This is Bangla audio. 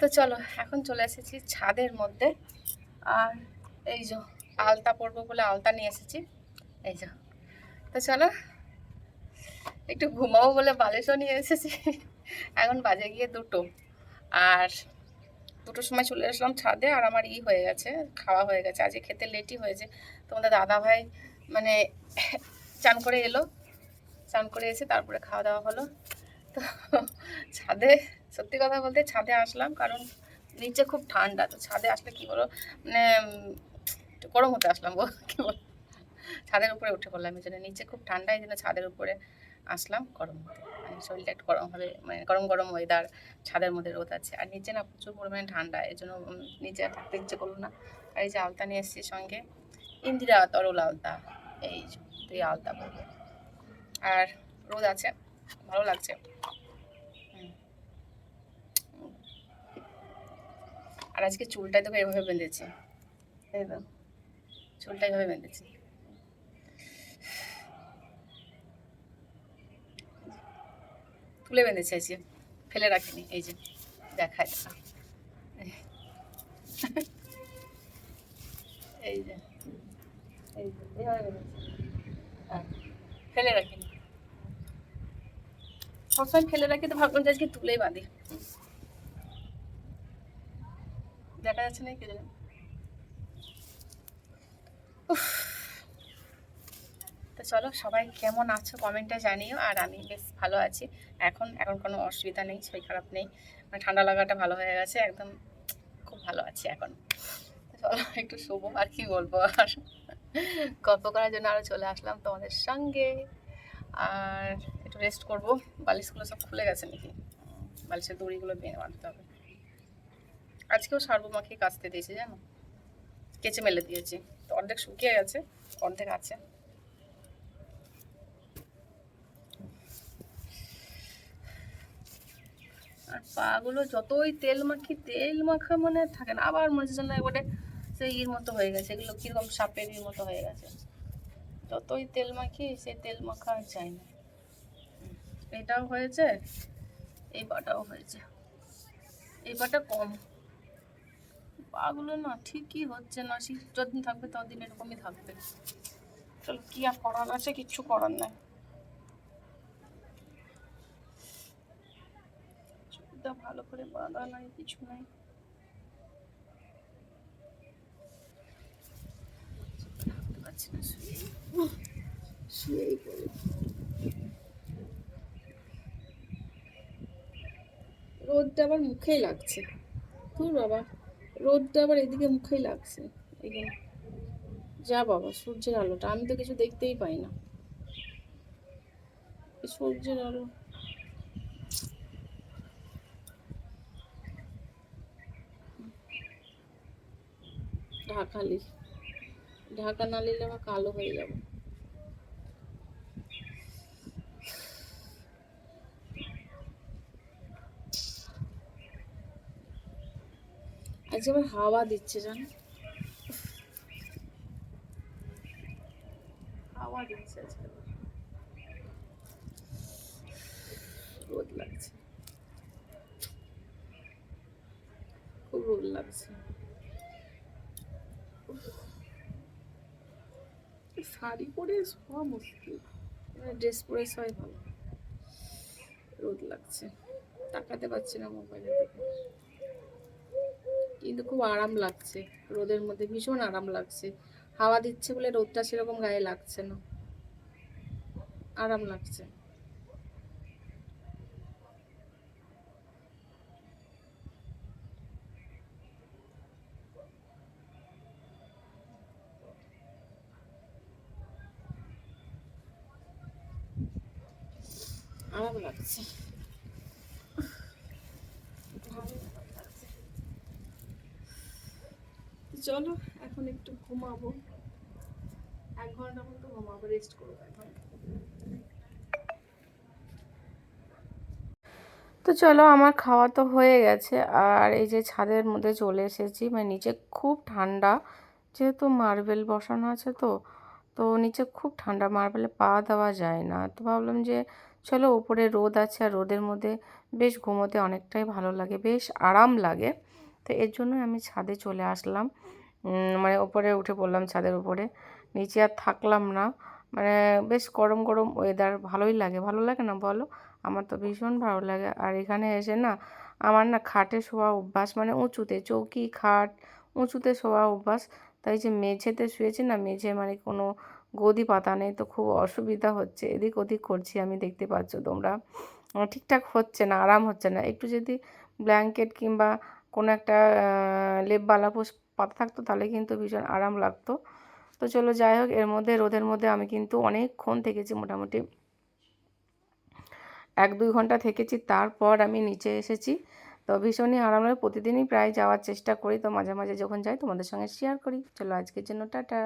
তো চলো, এখন চলে এসেছি ছাদের মধ্যে। আর এই যে আলতা পরবো বলে আলতা নিয়ে এসেছি। এই যে, তো চলো, একটু ঘুমাবো বলে বালিশও নিয়ে এসেছি। এখন বাজে গিয়ে দুটো। আর দুটোর সময় চলে আসলাম ছাদে, আর আমার ই হয়ে গেছে, খাওয়া হয়ে গেছে। আজকে খেতে লেটই হয়েছে। তোমাদের দাদা ভাই মানে চান করে এলো। চান করে এসে তারপরে খাওয়া দাওয়া হলো। তো ছাদে সত্যি কথা বলতে ছাদে আসলাম, কারণ নিচে খুব ঠান্ডা, তো ছাদে আসলে কি বলো মানে গরম হতে আসলাম গো, কি বল? ছাদের উপরে উঠে পড়লাম, এই জন্য নিচে খুব ঠান্ডা, এই জন্য ছাদের উপরে আসলাম গরম হতে। মানে শরীরটা একটু গরম হবে মানে গরম গরম ওয়েদার ছাদের মধ্যে রোদ আছে। আর নিচে না প্রচুর পরিমাণে ঠান্ডা, এই জন্য নিচে আর থাকতে ইচ্ছে করল না। আর এই যে আলতা নিয়ে এসেছি সঙ্গে, ইন্দিরা তরল আলতা, এই তুই আলতা বলব আর রোদ আছে, ভালো লাগছে। আর আজকে চুলটা তোকে এভাবে বেঁধেছি। চুলটা এভাবে বেঁধেছি। তুলে বেঁধেছি আজকে ফেলে রাখিনি এই যে দেখায় দেখা। এই যে হ্যাঁ, ফেলে রাখিনি। সবসময় ফেলে রাখি তো ভাবলাম যে আজকে তুলেই বাঁধি। দেখা যাচ্ছে না, কি জানি। তো চলো, সবাই কেমন আছো কমেন্টে জানিও, আর আমি বেশ ভালো আছি। এখন এখন কোনো অসুবিধা নেই, শরীর খারাপ নেই। মানে ঠান্ডা লাগাটা ভালো হয়ে গেছে, একদম খুব ভালো আছি এখন। চলো, একটু শুভ, আর কি বলব আর। গল্প করার জন্য আরও চলে আসলাম তোমাদের সঙ্গে। আর একটু রেস্ট করব। বালিশগুলো সব খুলে গেছে নাকি? বালিশের দড়িগুলো বেঁধে বাঁধতে হবে। আজকেও সার্বমাখি কাচতে দিয়েছে, জানো? কেচে মেলে দিয়েছি। তো অর্ধেক শুকিয়ে গেছে, অর্ধেক আছে। আর পাগুলো যতই তেল মাখি, তেল মাখা মানে থাকে না। আবার মনে হচ্ছে যেন একবারে সেই ইর মতো হয়ে গেছে, এগুলো কীরকম সাপের ইর মতো হয়ে গেছে। যতই তেল মাখি সে তেল মাখা আর চাই না। এটাও হয়েছে, এই পাটাও হয়েছে। এই পাটা কম। পাগুলো না, ঠিকই হচ্ছে না। শীত যতদিন থাকবে, ততদিন এরকমই থাকবে। চলো, কি আর করার আছে? কিচ্ছু করার নাই। ভালো করে বাঁধা নাই, কিছু নাই। রোদটা আবার মুখেই লাগছে। তোর বাবা। রোদটা আবার এদিকে মুখেই লাগছে। এখানে যা বাবা, সূর্যের আলোটা। আমি তো কিছু দেখতেই পাই না। সূর্যের আলো। ঢাকালি ঢাকা না নিলে আমার কালো হয়ে যাবে। আজকে আবার হাওয়া দিচ্ছে জানো? হাওয়া দিচ্ছে রোদ লাগছে। খুব রোদ লাগছে। শাড়ি পরে শোয়া মুশকিল। ড্রেস পরে শোয়াই ভালো। রোদ লাগছে। তাকাতে পারছি না মোবাইলের দিকে। কিন্তু খুব আরাম লাগছে। রোদের মধ্যে ভীষণ আরাম লাগছে। হাওয়া দিচ্ছে বলে রোদটা সেরকম গায়ে লাগছে না। আরাম লাগছে। আরাম লাগছে। চলো এখন একটু ঘুমাবো। এক ঘণ্টা মতো ঘুমাবো রেস্ট করব এখন। তো চলো আমার খাওয়া তো হয়ে গেছে আর এই যে ছাদের মধ্যে চলে এসেছি। মানে নিচে খুব ঠান্ডা যেহেতু মার্বেল বসানো আছে তো তো নিচে খুব ঠান্ডা মার্বেলে পা দেওয়া যায় না। তো ভাবলাম যে চলো ওপরে রোদ আছে আর রোদের মধ্যে বেশ ঘুমোতে অনেকটাই ভালো লাগে বেশ আরাম লাগে। তো এর জন্যই আমি ছাদে চলে আসলাম। মানে ওপরে উঠে পড়লাম ছাদের উপরে। নিচে আর থাকলাম না। মানে বেশ গরম গরম ওয়েদার ভালোই লাগে। ভালো লাগে না বলো? আমার তো ভীষণ ভালো লাগে। আর এখানে এসে না আমার না খাটে শোয়া অভ্যাস মানে উঁচুতে, চৌকি, খাট, উঁচুতে শোয়া অভ্যাস। তাই যে মেঝেতে শুয়েছি না, মেঝে মানে কোনো গদি পাতা নেই তো খুব অসুবিধা হচ্ছে। এদিক ওদিক করছি আমি, দেখতে পাচ্ছ তোমরা। ঠিকঠাক হচ্ছে না, আরাম হচ্ছে না। একটু যদি ব্ল্যাঙ্কেট কিংবা কোনো একটা লেপ বালাপোষ পাতা থাকতো তাহলে কিন্তু ভীষণ আরাম লাগতো। তো চলো যাই হোক, এর মধ্যে রোদের মধ্যে আমি কিন্তু অনেকক্ষণ থেকেছি মোটামুটি। এক দুই ঘণ্টা থেকেছি, তারপর আমি নিচে এসেছি। তো ভীষণই আরাম লাগে, প্রতিদিনই প্রায় যাওয়ার চেষ্টা করি। তো মাঝে মাঝে যখন যাই তোমাদের সঙ্গে শেয়ার করি। চলো আজকের জন্য টাটা।